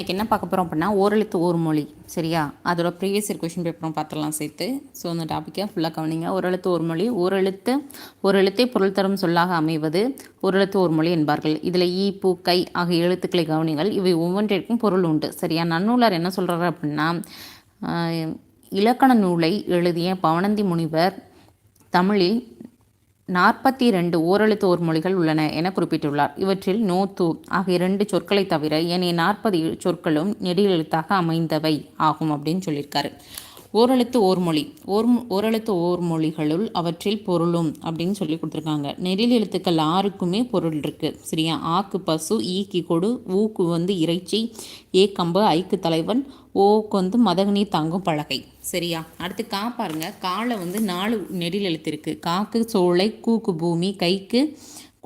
இன்றைக்கி என்ன பார்க்க போகிறோம் அப்படின்னா ஓரெழுத்து ஒரு மொழி சரியா? அதோட ப்ரீவியஸ் இயர் கொஷின் பேப்பரும் பார்த்துடலாம் சேர்த்து. ஸோ அந்த டாப்பிக்கை ஃபுல்லாக கவனிங்க. ஓரெழுத்து ஒரு மொழி. ஓரெழுத்து ஒரு எழுத்தை பொருள் தரும் சொல்லாக அமைவது ஓரெழுத்து ஒரு மொழி என்பார்கள். இதில் ஈ பூ கை ஆகிய எழுத்துக்களை கவனிங்கள். இவை ஒவ்வொன்றிற்கும் பொருள் உண்டு சரியா? நன்னூலார் என்ன சொல்கிறாரு அப்படின்னா இலக்கண நூலை எழுதிய பவனந்தி முனிவர் தமிழில் நாற்பத்தி ரெண்டு ஓரெழுத்து ஓர் மொழிகள் உள்ளன என குறிப்பிட்டுள்ளார். இவற்றில் நோத்து ஆகிய இரண்டு சொற்களை தவிர ஏனைய நாற்பது சொற்களும் நெடிலெழுத்தாக அமைந்தவை ஆகும் அப்படின்னு சொல்லியிருக்காரு. ஓரெழுத்து ஓர் மொழி ஓர் ஓரெழுத்து ஓர் மொழிகளுள் அவற்றில் பொருளும் அப்படின்னு சொல்லி கொடுத்துருக்காங்க. நெறில் எழுத்துக்கள் ஆறுக்குமே பொருள் இருக்குது சரியா? ஆக்கு பசு ஈக்கு கொடு ஊக்கு வந்து இறைச்சி ஏ கம்பு ஐக்கு தலைவன் ஓக்கு வந்து மதகனி தாங்கும் பலகை. சரியா? அடுத்து கா பாருங்க. காலை வந்து நாலு நெடில் எழுத்து இருக்குது காக்கு சோலை கூக்கு பூமி கைக்கு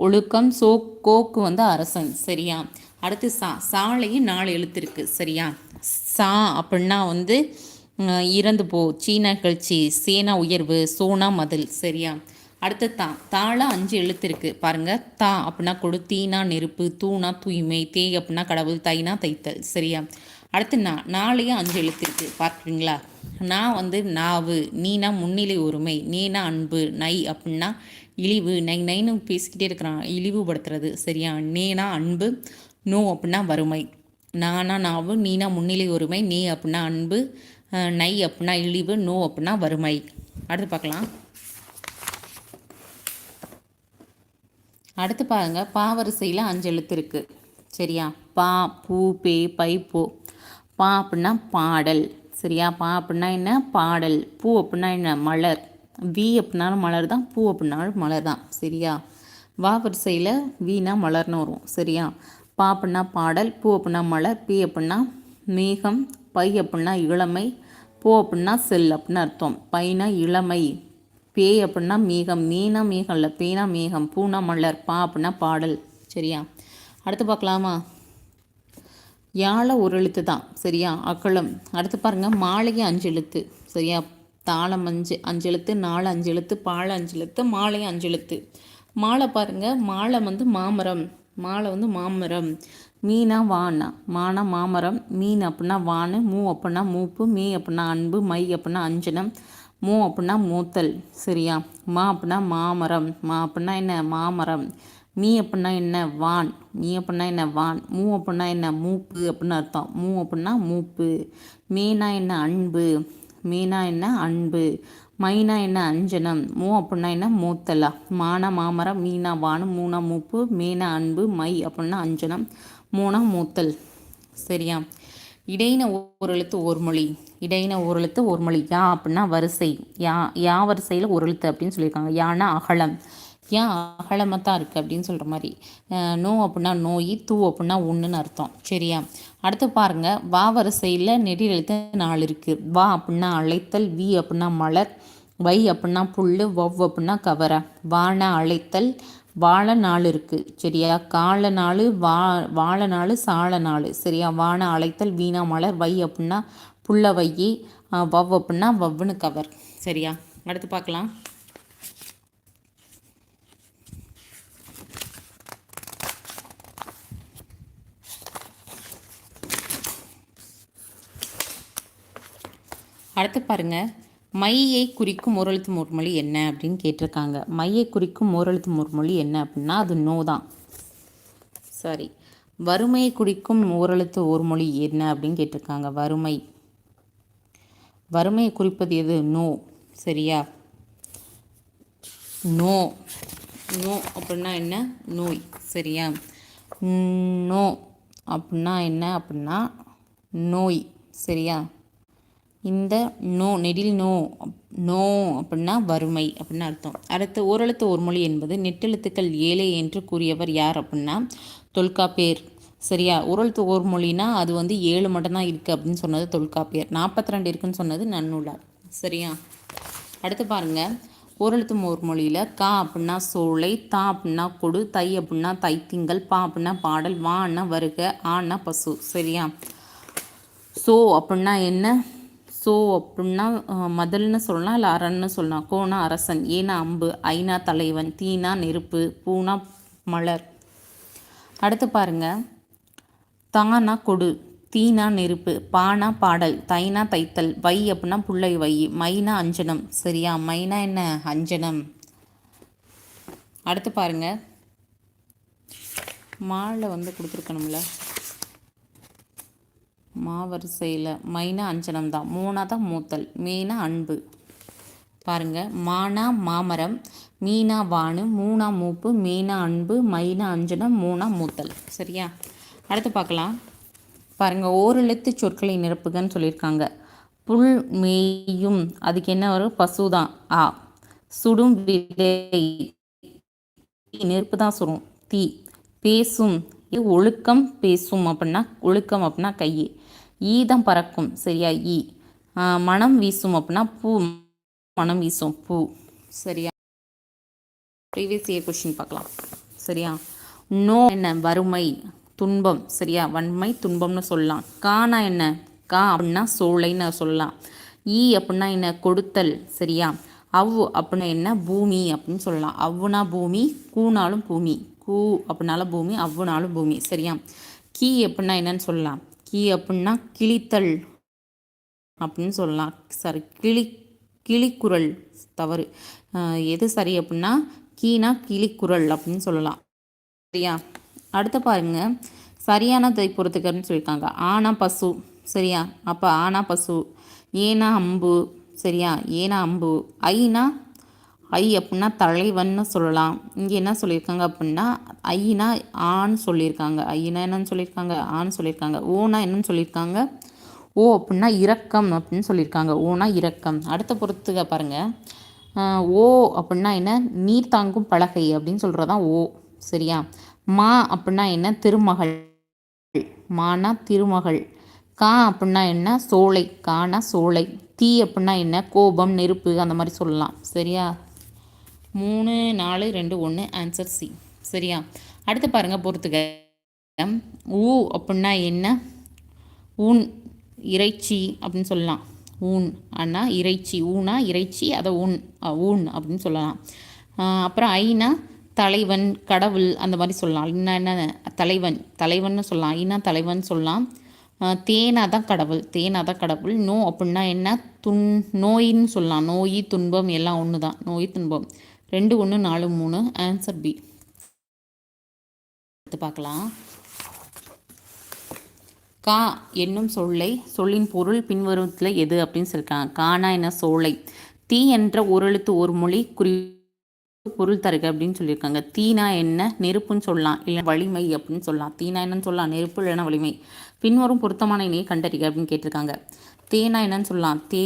ஒழுக்கம் சோ கோக்கு வந்து அரசன். சரியா? அடுத்து சா. சாலையும் நாலு எழுத்து இருக்குது சரியா? சா அப்படின்னா வந்து இறந்து போ. சீனா கழிச்சி சேனா உயர்வு சோனா மதில். சரியா? அடுத்து தா தாழ அஞ்சு எழுத்து இருக்குது பாருங்கள் தா அப்படின்னா கொடு தீனா நெருப்பு தூணா தூய்மை தே அப்படின்னா கடவுள் தைனா தைத்தல். சரியா? அடுத்து நா நாளையும் அஞ்சு எழுத்து இருக்குது பார்க்குறீங்களா நான் வந்து நாவு நீனா முன்னிலை உரிமை நீனா அன்பு நை அப்படின்னா இழிவு. நை நைன்னு பேசிக்கிட்டே இருக்கிறான். இழிவுபடுத்துறது. சரியா? நேனா அன்பு நோ அப்படின்னா வறுமை. நானா நாவு நீனா முன்னிலை உரிமை நீ அப்படின்னா அன்பு நை அப்படின்னா இழிவு நோ அப்படின்னா வறுமை. அடுத்து பார்க்கலாம். அடுத்து பாருங்க பாவரிசையில் அஞ்சு எழுத்து இருக்குது சரியா? பா பூ பே பை போ. பா அப்படின்னா பாடல். சரியா? பா அப்படின்னா என்ன? பாடல். பூ அப்படின்னா என்ன? மலர். வி அப்படின்னாலும் மலர் தான் பூ அப்படின்னாலும் மலர் தான். சரியா? வா வரிசையில் வீணா மலர்னு வரும். சரியா? பா அப்படின்னா பாடல் பூ அப்படின்னா மலர் பி அப்படின்னா மேகம் பை அப்படின்னா இளமை போ அப்படின்னா செல் அப்படின்னு அர்த்தம். பைனா இளமை பேய் அப்படின்னா மேகம் மீனா மேகம் இல்லை பேனா மேகம் பூனா மலர் பா அப்படின்னா பாடல். சரியா? அடுத்து பார்க்கலாமா யாழை ஒரு எழுத்து தான். சரியா? அக்களம் அடுத்து பாருங்கள் மாலையை அஞ்சு எழுத்து. சரியா? தாளம் அஞ்சு அஞ்சு எழுத்து நாலு அஞ்சு எழுத்து பாலை அஞ்சு எழுத்து மாலையும் அஞ்சு எழுத்து. மாலை பாருங்கள் மாலை வந்து மாமரம். மாலை வந்து மாமரம். மீனா வானா மானா மாமரம் மீன் அப்படின்னா வானு மூ அப்படின்னா மூப்பு மீ அப்படின்னா அன்பு மை அப்படின்னா அஞ்சனம் மூ அப்படின்னா மூத்தல். சரியா? மா அப்படின்னா மாமரம். மா அப்படின்னா என்ன? மாமரம். மீ அப்படின்னா என்ன? வான். மீ அப்படின்னா என்ன? வான். மூ அப்படின்னா என்ன? மூப்பு அப்படின்னு அர்த்தம். மூ அப்படின்னா மூப்பு. மீனா என்ன? அன்பு. மீனா என்ன? அன்பு. மைனா என்ன? அஞ்சனம். மூ அப்படின்னா என்ன? மூத்தலா. மானா மாமரம் மீனா வானு மூணா மூப்பு மீனா அன்பு மை அப்படின்னா அஞ்சனம். மூணா மூத்தல். சரியா? இடையின ஒரு எழுத்து ஒரு மொழி இடையின ஒரு எழுத்து ஒரு மொழி யா அப்படின்னா வரிசை. யா யா வரிசையில் ஒரு எழுத்து அப்படின்னு சொல்லியிருக்காங்க யானா அகலம். ஏன் அகலமாக தான் இருக்குது அப்படின்னு சொல்கிற மாதிரி நோ அப்படின்னா நோய் தூ அப்படின்னா ஒன்றுன்னு அர்த்தம். சரியா? அடுத்து பாருங்கள் வா வரிசையில் நெடில் எழுத்து நாலு இருக்குது வா அப்படின்னா அழைத்தல் வி அப்படின்னா மலர் வை அப்படின்னா புல் வவ் அப்படின்னா கவரை. வான அழைத்தல் வாழ நாள் இருக்குது சரியா? கால நாள் வா வாழ நாள் சால நாள். சரியா? வான அழைத்தல் வீணா மலர் வை அப்படின்னா புள்ள வையி வவ் அப்படின்னா வவ்வுன்னு கவர். சரியா? அடுத்து பார்க்கலாம். அடுத்து பாருங்கள் மையை குறிக்கும் ஓரெழுத்து முர்மொழி என்ன அப்படின்னு கேட்டிருக்காங்க. மையை குறிக்கும் ஓரெழுத்து முர்மொழி என்ன அப்படின்னா அது நோ தான். சாரி வறுமையை குறிக்கும் ஓரெழுத்து ஓர்மொழி மொழி என்ன அப்படின்னு கேட்டிருக்காங்க. வறுமை. வறுமையை குறிப்பது எது? நோ. சரியா? நோ. நோ அப்படின்னா என்ன? நோய். சரியா? நோ அப்படின்னா என்ன அப்படின்னா நோய். சரியா? இந்த நோ நெடில் நோ நோ அப்படின்னா வறுமை அப்படின்னு அர்த்தம். அடுத்து ஓரெழுத்து ஒரு மொழி என்பது நெட்டெழுத்துக்கள் ஏழை என்று கூறியவர் யார் அப்படின்னா தொல்காப்பியர். சரியா? ஓரெழுத்து ஒரு மொழினா அது வந்து ஏழு மட்டும்தான் இருக்குது அப்படின்னு சொன்னது தொல்காப்பியர். நாற்பத்தி ரெண்டு இருக்குன்னு சொன்னது நன்னூலார். சரியா? அடுத்து பாருங்கள் ஓரெழுத்து ஒரு மொழியில் கா அப்படின்னா சோலை தா அப்படின்னா கொடு தை அப்படின்னா தைத்திங்கள் பா அப்படின்னா பாடல் வான்னா வருக ஆன்னா பசு. சரியா? சோ அப்படின்னா என்ன? ஸோ அப்படின்னா மதல்னு சொல்லலாம் இல்லை அரண்னு சொல்லலாம் கோனா அரசன் ஏனா அம்பு ஐனா தலைவன் தீனா நெருப்பு பூனா மலர். அடுத்து பாருங்க. தானா கொடு தீனா நெருப்பு பானா பாடல் தைனா தைத்தல் வை அப்படின்னா புள்ளை வை மைனா அஞ்சனம். சரியா? மைனா என்ன? அஞ்சனம். அடுத்து பாருங்க. மாலை வந்து கொடுத்துருக்கணும்ல? மாவரிசையில் மைனா அஞ்சனம் தான் மூணா தான் மூத்தல். மீனா அன்பு. பாருங்கள் மானா மாமரம் மீனா வானு மூணா மூப்பு மீனா அன்பு மைனா அஞ்சனம் மூணா மூத்தல். சரியா? அடுத்து பார்க்கலாம். பாருங்கள் ஓரெழுத்து சொற்களை நிரப்புகன்னு சொல்லியிருக்காங்க. புல் மேயும். அதுக்கு என்ன வரும்? பசு தான் ஆ. சுடும் விதை. நெருப்பு தான் சுடும். தீ. பேசும். ஒழுக்கம் பேசும் அப்படின்னா ஒழுக்கம் அப்படின்னா கையே. ஈ தான் பறக்கும். சரியா? ஈ. மனம் வீசும் அப்படின்னா பூ. மனம் வீசும் பூ. சரியா? ப்ரீவியஸ் இயர் கொஷின் பார்க்கலாம். சரியா? நோ என்ன? வறுமை துன்பம். சரியா? வன்மை துன்பம்னு சொல்லலாம். கானா என்ன? கா அப்படின்னா சோலைன்னு சொல்லலாம். ஈ அப்படின்னா என்ன? கொடுத்தல். சரியா? அவ் அப்படின்னா என்ன? பூமி அப்படின்னு சொல்லலாம். அவ்வுனா பூமி கூனாலும் பூமி. கூ அப்படின்னாலும் பூமி அவ்வுனாலும் பூமி. சரியா? கீ அப்படின்னா என்னன்னு சொல்லலாம். கீ அப்படின்னா கிளித்தல் அப்படின்னு சொல்லலாம். சரி கிளி கிளிக்குரல் தவறு. எது சரி அப்படின்னா கீனா கிளிக்குரல் அப்படின்னு சொல்லலாம். சரியா? அடுத்து பாருங்க. சரியான பொறுத்துக்கன்னு சொல்லியிருக்காங்க ஆனா பசு. சரியா? அப்போ ஆனா பசு. ஏனா அம்பு. சரியா? ஏனா அம்பு. ஐனா ஐ அப்படின்னா தலைவன்னு சொல்லலாம். இங்கே என்ன சொல்லியிருக்காங்க அப்படின்னா ஐனா ஆன்னு சொல்லியிருக்காங்க ஐனா என்னன்னு சொல்லியிருக்காங்க ஆன்னு சொல்லியிருக்காங்க ஓனா என்னன்னு சொல்லியிருக்காங்க ஓ அப்படின்னா இரக்கம் அப்படின்னு சொல்லியிருக்காங்க ஓனா இரக்கம். அடுத்த பொறுத்துக்க பாருங்கள் ஓ அப்படின்னா என்ன? நீர் தாங்கும் பலகை அப்படின்னு சொல்கிறதான் ஓ. சரியா? மா அப்படின்னா என்ன? திருமகள். மானா திருமகள். கா அப்படின்னா என்ன? சோலை. கானா சோலை. தீ அப்படின்னா என்ன? கோபம் நெருப்பு அந்த மாதிரி சொல்லலாம். சரியா? மூணு நாலு ரெண்டு ஒன்று ஆன்சர் சி சரியா? அடுத்து பாருங்கள் பொறுத்துக்க ஊ அப்படின்னா என்ன? ஊன் இறைச்சி அப்படின்னு சொல்லலாம். ஊன் அண்ணா இறைச்சி. ஊனா இறைச்சி அதை ஊன் ஊன் அப்படின்னு சொல்லலாம். அப்புறம் ஐனா தலைவன் கடவுள் அந்த மாதிரி சொல்லலாம். இன்னும் என்ன? தலைவன். தலைவன் சொல்லலாம். ஐனா தலைவன் சொல்லலாம். தேனா தான் கடவுள். தேனா தான் கடவுள். நோ அப்படின்னா என்ன? துன் நோயின்னு சொல்லலாம். நோய் துன்பம் எல்லாம் ஒன்று தான் நோய் துன்பம். ரெண்டு ஒன்று நாலு மூணு ஆன்சர் பி எடுத்து பார்க்கலாம். கா என்னும் சொல்லை சொல்லின் பொருள் பின்வருவத்தில் எது அப்படின்னு சொல்லியிருக்காங்க கானா என்ன சோலை. தீ என்ற ஒரு எழுத்து ஒரு மொழி குறி பொருள் தருக அப்படின்னு சொல்லியிருக்காங்க தீனா என்ன? நெருப்புன்னு சொல்லலாம். இல்லை வலிமை அப்படின்னு சொல்லலாம். தீனா என்னன்னு சொல்லலாம். நெருப்பு இல்லைன்னா வலிமை. பின்வரும் பொருத்தமான இணையை கண்டறிக அப்படின்னு கேட்டிருக்காங்க. தேனா என்னன்னு சொல்லலாம். தே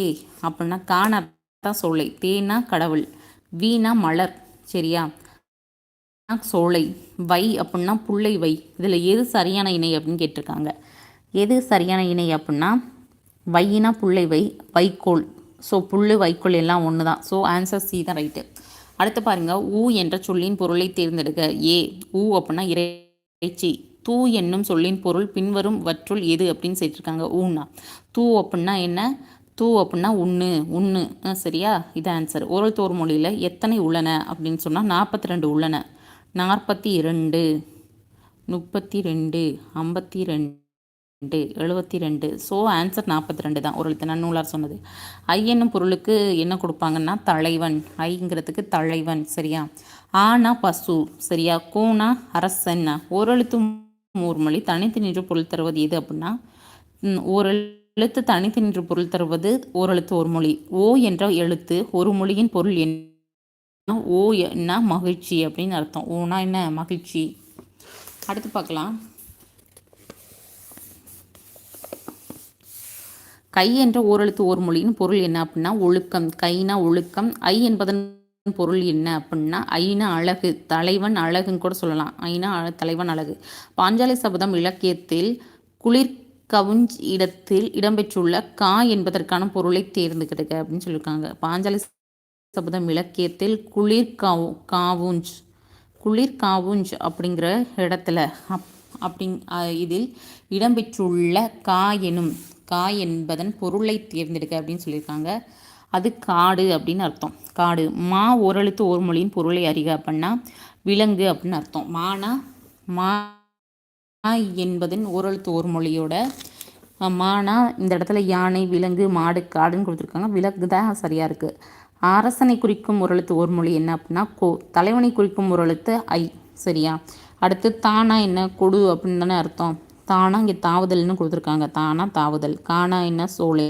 அப்படின்னா காணா தான் சோலை. தேனா கடவுள். வீணா மலர் சரியா? சோலை வை அப்படின்னா புள்ளை வை. இதில் எது சரியான இணை அப்படின்னு கேட்டிருக்காங்க. எது சரியான இணை அப்படின்னா வையினா புள்ளை வை வைக்கோல். ஸோ புல் வைக்கோல் எல்லாம் ஒன்று தான் ஸோ ஆன்சர் சி தான் ரைட்டு அடுத்து பாருங்கள் ஊ என்ற சொல்லின் பொருளை தேர்ந்தெடுக்க ஏ. ஊ அப்படின்னா இறைச்சி. தூ என்னும் சொல்லின் பொருள் பின்வரும் வற்றுள் எது அப்படின்னு சொல்லிட்டுருக்காங்க ஊன்னா. தூ அப்படின்னா என்ன? தூ அப்படின்னா ஒன்று ஒன்று சரியா? இது ஆன்சர் ஓரல் தோர் மொழியில் எத்தனை உள்ளன அப்படின்னு சொன்னால் நாற்பத்தி ரெண்டு உள்ளன. நாற்பத்தி இரண்டு முப்பத்தி ரெண்டு ஐம்பத்தி ரெண்டு ரெண்டு எழுபத்தி ரெண்டு ஸோ ஆன்சர் நாற்பத்தி ரெண்டு தான் ஒரு நன்னூலார் சொன்னது. ஐ என்னும் பொருளுக்கு என்ன கொடுப்பாங்கன்னா தலைவன். ஐங்கிறதுக்கு தலைவன் சரியா? ஆனா பசு சரியா? கூனா அரசன்னா? ஓரெழுத்து மூர்மொழி தனித்து நின்று பொருள் தருவது எது அப்படின்னா ஒரு எழுத்து தனித்து நின்று பொருள் தருவது ஓரெழுத்து ஒரு மொழி. ஓ என்ற எழுத்து ஒரு மொழியின் பொருள் என்ன ஓ என்ன மகிழ்ச்சி அப்படின்னு அர்த்தம். ஓனா என்ன மகிழ்ச்சி? அடுத்து பார்க்கலாம். கை என்ற ஓரெழுத்து ஒரு மொழியின் பொருள் என்ன அப்படின்னா ஒழுக்கம். கைனா ஒழுக்கம் ஐ என்பதன் பொருள் என்ன அப்படின்னா ஐனா அழகு. தலைவன் அழகுன்னு கூட சொல்லலாம். ஐனா தலைவன் அழகு. பாஞ்சாலி சபதம் இலக்கியத்தில் குளிர் கவுஞ்ச் இடத்தில் இடம்பெற்றுள்ள கா என்பதற்கான பொருளை தேர்ந்தெடுக்க அப்படின்னு சொல்லியிருக்காங்க. பாஞ்சாலி சபதம் இலக்கியத்தில் குளிர் காவு காவுஞ்ச் குளிர் காவுஞ்ச் அப்படிங்கிற இடத்துல அப் அப்படி இதில் இடம்பெற்றுள்ள கா எனும் காய் என்பதன் பொருளை தேர்ந்தெடுக்க அப்படின்னு சொல்லியிருக்காங்க. அது காடு அப்படின்னு அர்த்தம். காடு. மா ஓரெழுத்து ஒரு மொழியின் பொருளை அறிக அப்படின்னா விலங்கு அப்படின்னு அர்த்தம். மானா மா என்பதன் ஓரெழுத்து ஒரு மொழியோட மானா இந்த இடத்துல யானை விலங்கு மாடு காடுன்னு கொடுத்துருக்காங்க. விலங்கு தான் சரியாக இருக்குது அரசனை குறிக்கும் ஒரு ஒரு மொழி என்ன அப்படின்னா கோ தலைவனை குறிக்கும் ஒரு ஐ சரியா? அடுத்து தானா என்ன கொடு அப்படின்னு தானே அர்த்தம். தானா இங்கே தாவுதல்னு கொடுத்துருக்காங்க. தானா தாவுதல். காணா என்ன சோலை.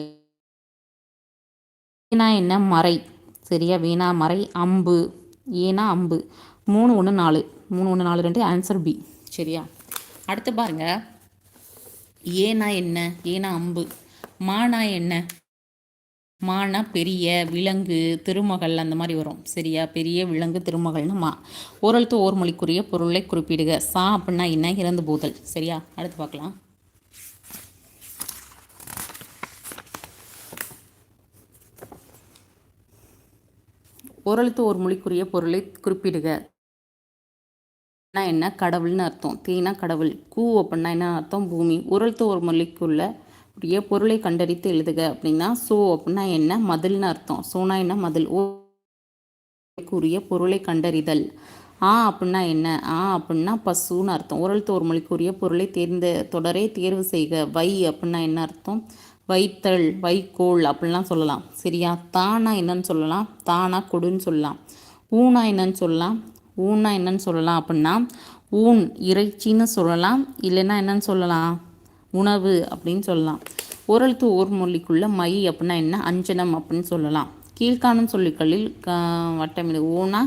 வீணா என்ன மறை. சரியா? வீணா மறை அம்பு. ஏனா அம்பு. மூணு ஒன்று நாலு. மூணு ஒன்று நாலு ரெண்டு ஆன்சர் பி சரியா? அடுத்து பாருங்க. ஏனா என்ன? ஏனா அம்பு. மானா என்ன? மானா பெரிய விலங்கு திருமகள் அந்த மாதிரி வரும். சரியா? பெரிய விலங்கு திருமகள்னு மா. ஓரழுத்து ஓர் மொழிக்குரிய பொருளை குறிப்பிடுக. சா அப்படின்னா என்ன? இறந்து போதல். சரியா? அடுத்து பார்க்கலாம் ஓரெழுத்து ஒரு மொழிக்குரிய பொருளை குறிப்பிடுக. என்ன? கடவுள்னு அர்த்தம். தீனா கடவுள். கூ அப்படின்னா என்ன அர்த்தம்? பூமி. உரல் ஒரு மொழிக்குள்ள உடைய பொருளை கண்டறித்து எழுதுக அப்படின்னா சோ அப்படின்னா என்ன? மதில்னு அர்த்தம். சோனா என்ன? மதில். கூறிய பொருளை கண்டறிதல். ஆ அப்படின்னா என்ன? ஆ அப்படின்னா பசுன்னு அர்த்தம். உரல் தோர் மொழிக்குரிய பொருளை தேர்ந்த தொடரே தேர்வு செய்க. வை அப்படின்னா என்ன அர்த்தம்? வைத்தல் வைக்கோல் அப்படின்லாம் சொல்லலாம். சரியா? தானா என்னன்னு சொல்லலாம். தானா கொடுன்னு சொல்லலாம். ஊனா என்னன்னு சொல்லலாம். ஊன்னா என்னன்னு சொல்லலாம் அப்படின்னா ஊன் இறைச்சின்னு சொல்லலாம். இல்லைன்னா என்னன்னு சொல்லலாம்? உணவு அப்படின்னு சொல்லலாம். ஓரழுத்து ஓர் மொழிக்குள்ள மை அப்படின்னா என்ன? அஞ்சனம் அப்படின்னு சொல்லலாம். கீழ்காணும் சொல்லிக்களில் வட்டமிடு ஓனா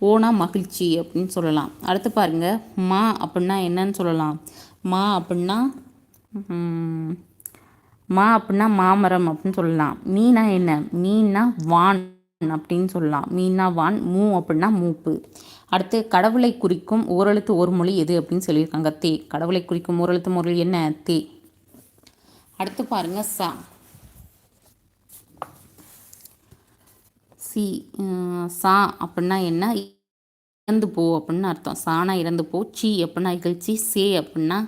ஓனா மகிழ்ச்சி அப்படின்னு சொல்லலாம். அடுத்து பாருங்க மா அப்படின்னா என்னன்னு சொல்லலாம். மா அப்படின்னா மா அப்படின்னா மாமரம் அப்படின்னு சொல்லலாம். மீனா என்ன? மீன்னா வான். அப்படின்னு சொல்லலாம். மீனா வான் மூ அப்படின்னா மூப்பு. அடுத்து கடவுளை குறிக்கும் ஓரெழுத்து ஒரு மொழி எது அப்படின்னு சொல்லியிருக்காங்க. தே. கடவுளை குறிக்கும் ஓரெழுத்து மொழி என்ன? தே. அடுத்து பாருங்க சா. சி சா அப்படின்னா என்ன? இறந்து போ அப்படின்னு அர்த்தம். சானா இறந்து போ. சி அப்படின்னா இகழ்ச்சி. சே அப்படின்னா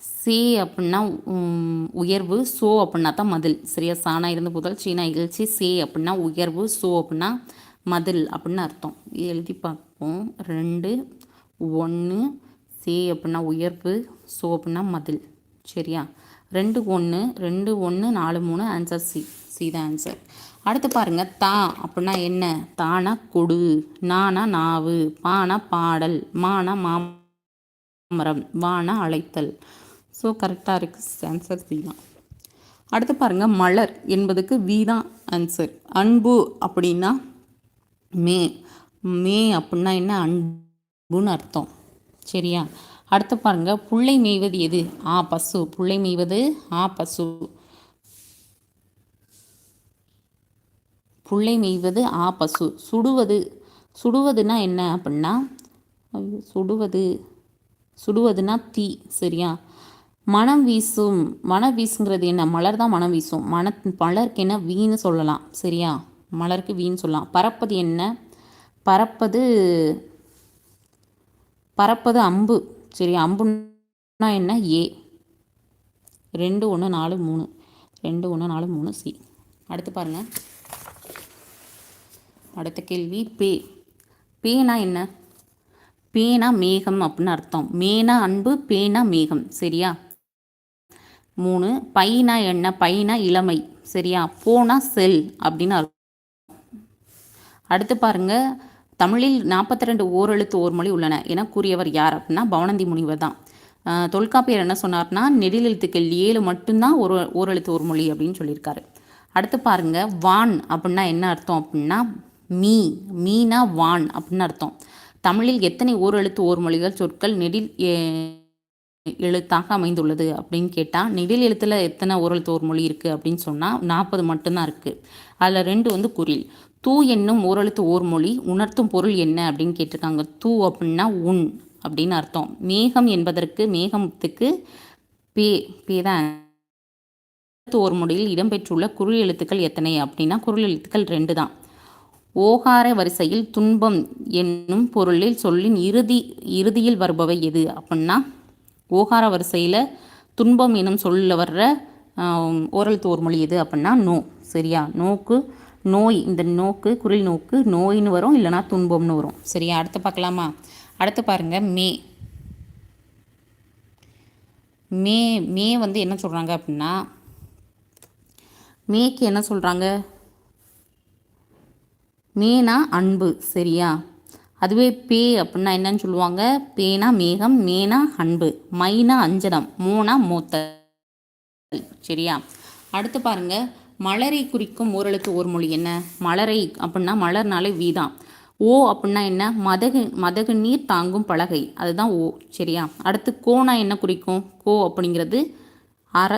சே அப்படின்னா உயர்வு சோ அப்படின்னா தான் மதில். சரியா சானா இருந்து புதல் சீனா இகழ்ச்சி சே அப்படின்னா உயர்வு சோ அப்படின்னா மதில் அப்படின்னு அர்த்தம். எழுதி பார்ப்போம். ரெண்டு ஒன்று சே அப்படின்னா உயர்வு சோ அப்படின்னா மதில். சரியா? ரெண்டு ஒன்று ரெண்டு ஒன்று நாலு மூணு ஆன்சர் சி சி தான் ஆன்சர் அடுத்து பாருங்கள் தா அப்படின்னா என்ன? தானா கொடு நானா நாவு பானா பாடல் மானா மாமரம் வானா அழைத்தல். ஸோ கரெக்டாக இருக்குது ஆன்சர் சி தான் அடுத்து பாருங்கள் மலர் என்பதுக்கு வி தான் ஆன்சர் அன்பு அப்படின்னா மே. மே அப்படின்னா என்ன? அன்புன்னு அர்த்தம். சரியா? அடுத்து பாருங்கள் புள்ளை மேய்வது எது? ஆ பசு. புள்ளை மேய்வது ஆ பசு. புள்ளை மேய்வது ஆ பசு. சுடுவது சுடுவதுன்னா என்ன அப்படின்னா சுடுவது சுடுவதுன்னா தீ. சரியா? மனம் வீசும் மனம் வீசுங்கிறது என்ன? மலர் தான் மனம் வீசும். மன மலருக்கு என்ன? வீணு சொல்லலாம். சரியா? மலருக்கு வீண் சொல்லலாம். பறப்பது என்ன? பறப்பது பறப்பது அம்பு. சரி அம்புன்னா என்ன? ஏ. ரெண்டு ஒன்று நாலு மூணு. ரெண்டு ஒன்று நாலு மூணு சி. அடுத்து பாருங்கள் அடுத்த கேள்வி பே. பேனா என்ன? பேனா மேகம் அப்படின்னு அர்த்தம். மேனா அன்பு பேனா மேகம். சரியா? மூணு பைனா என்ன? பைனா இளமை. சரியா? போனா செல் அப்படின்னு அடுத்து பாருங்க. தமிழில் நாற்பத்தி ரெண்டு ஓரெழுத்து ஓர் மொழி உள்ளன என கூறியவர் யார் அப்படின்னா பவனந்தி முனிவர் தான். தொல்காப்பியர் என்ன சொன்னார்னா நெடிலெழுத்துக்கள் ஏழு மட்டும்தான் ஒரு ஓரெழுத்து ஒரு மொழி அப்படின்னு சொல்லியிருக்காரு. அடுத்து பாருங்க. வான் அப்படின்னா என்ன அர்த்தம் அப்படின்னா மீ மீனா வான் அப்படின்னு அர்த்தம். தமிழில் எத்தனை ஓரெழுத்து ஓர் மொழிகள் சொற்கள் நெடில் எழுத்தாக அமைந்துள்ளது அப்படின்னு கேட்டால் நெடில் எழுத்தில் எத்தனை ஓரல் தோர் மொழி இருக்குது அப்படின்னு சொன்னால் நாற்பது மட்டும்தான் இருக்குது அதில் ரெண்டு வந்து குரில். தூ என்னும் ஓரெழுத்து ஓர் மொழி உணர்த்தும் பொருள் என்ன அப்படின்னு கேட்டிருக்காங்க. தூ அப்படின்னா உன் அப்படின்னு அர்த்தம். மேகம் என்பதற்கு மேகத்துக்கு பே பே தான். ஓர் மொழியில் இடம்பெற்றுள்ள குரல் எழுத்துக்கள் எத்தனை அப்படின்னா குரல் எழுத்துக்கள் ரெண்டு தான். ஓகார வரிசையில் துன்பம் என்னும் பொருளில் சொல்லின் இறுதி இறுதியில் வருபவை எது அப்படின்னா ஓகார வரிசையில் துன்பம் எனும் சொல்ல வர்ற ஓரல் தோர் மொழி எது அப்படின்னா நோ சரியா? நோக்கு நோய் இந்த நோக்கு குரில் நோக்கு நோயின்னு வரும் இல்லைனா துன்பம்னு வரும். சரியா? அடுத்து பார்க்கலாமா? அடுத்து பாருங்கள் மே. மே மே வந்து என்ன சொல்கிறாங்க அப்படின்னா மேக்கு என்ன சொல்கிறாங்க மேனா அன்பு சரியா? அதுவே பே அப்படின்னா என்னன்னு சொல்லுவாங்க? பேனா மேகம் மேனா அன்பு மைனா அஞ்சனம் மூனா மூத்த சரியா? அடுத்து பாருங்க. மலரை குறிக்கும் ஓரெழுத்து ஒரு மொழி என்ன? மலரை அப்படின்னா மலர்னாலே வீதான் ஓ அப்படின்னா என்ன? மதகு மதகு நீர் தாங்கும் பலகை. அதுதான் ஓ. சரியா? அடுத்து கோனா என்ன குறிக்கும்? கோ அப்படிங்கிறது அர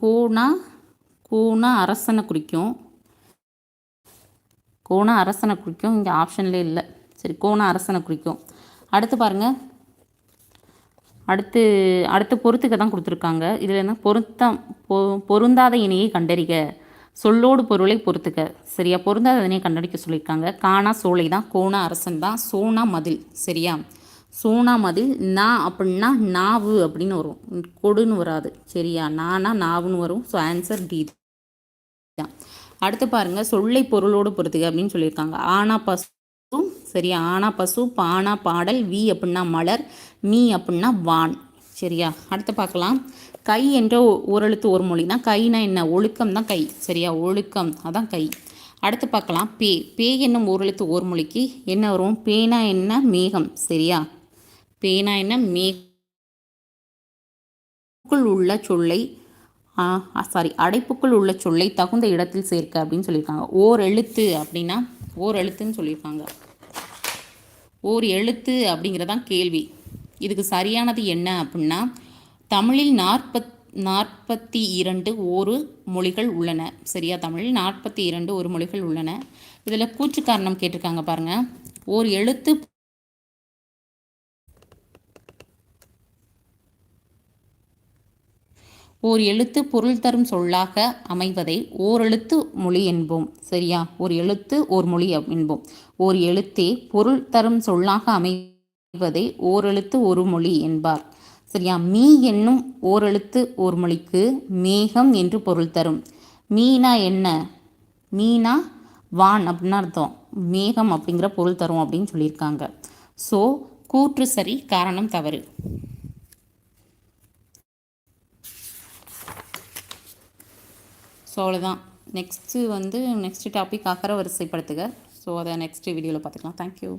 கோனா கோனா அரசனை குறிக்கும். கோனா அரசனை குறிக்கும். இங்கே ஆப்ஷன்லேயே இல்லை. சரி கோண அரசனை குறிக்கும். அடுத்து பாருங்க. அடுத்து அடுத்து பொருத்துக்க தான் கொடுத்துருக்காங்க. இதில் என்ன? பொருத்தம் பொ பொருந்தாத இணையை கண்டறிக. சொல்லோடு பொருளை பொறுத்துக்க சரியா? பொருந்தாத இணையை கண்டறிக்க சொல்லியிருக்காங்க. காணா சோலை தான் கோண அரசன் தான் சோனா மதில். சரியா? சோனா மதில் நா அப்படின்னா நாவு அப்படின்னு வரும். கொடுன்னு வராது. சரியா? நானா நாவுன்னு வரும். ஸோ ஆன்சர் டி தான். அடுத்து பாருங்கள் சொல்லை பொருளோடு பொறுத்துக்க அப்படின்னு சொல்லியிருக்காங்க. ஆனா பஸ் சரியா ஆனா பசு பானா பாடல் வி அப்படின்னா மலர் மீ அப்படின்னா வான். சரியா? அடுத்து பார்க்கலாம். கை என்ற ஓரெழுத்து ஒரு மொழினா கைனா என்ன? ஒழுக்கம் தான் கை. சரியா? ஒழுக்கம். அதான் கை. அடுத்து பார்க்கலாம். பே. பே என்னும் ஓரெழுத்து ஒரு மொழிக்கு என்ன வரும்? பேனா என்ன? மேகம். சரியா? பேனா என்ன? மே உள்ள சொல்லை சாரி அடைப்புக்குள் உள்ள சொல்லை தகுந்த இடத்தில் சேர்க்க அப்படின்னு சொல்லியிருக்காங்க. ஓர் எழுத்து அப்படின்னா ஓர் எழுத்துன்னு சொல்லியிருக்காங்க. ஓர் எழுத்து அப்படிங்கிறதான் கேள்வி. இதுக்கு சரியானது என்ன அப்படின்னா தமிழில் நாற்பத் நாற்பத்தி இரண்டு ஒரு மொழிகள் உள்ளன. சரியா தமிழில் நாற்பத்தி இரண்டு ஒரு மொழிகள் உள்ளன. இதில் கூச்சு காரணம் கேட்டிருக்காங்க பாருங்க. ஓர் எழுத்து ஓர் எழுத்து பொருள் தரும் சொல்லாக அமைவதை ஓரெழுத்து மொழி என்போம். சரியா? ஒரு எழுத்து ஓர் மொழி என்போம். ஓர் எழுத்தே பொருள் தரும் சொல்லாக அமைவதை ஓரெழுத்து ஒரு மொழி என்பார். சரியா? மீ என்னும் ஓரெழுத்து ஓர் மொழிக்கு மேகம் என்று பொருள் தரும். மீனா என்ன? மீனா வான் அப்படின்னு அர்த்தம். மேகம் அப்படிங்கிற பொருள் தரும் அப்படின்னு சொல்லியிருக்காங்க. ஸோ கூற்று சரி காரணம் தவறு. ஸோ அவ்வளோதான் நெக்ஸ்ட்டு வந்து நெக்ஸ்ட் டாபிக் அகர வரிசைப்படுத்துக. ஸோ அதை நெக்ஸ்ட் வீடியோவில் பார்த்துக்கலாம். தேங்க்யூ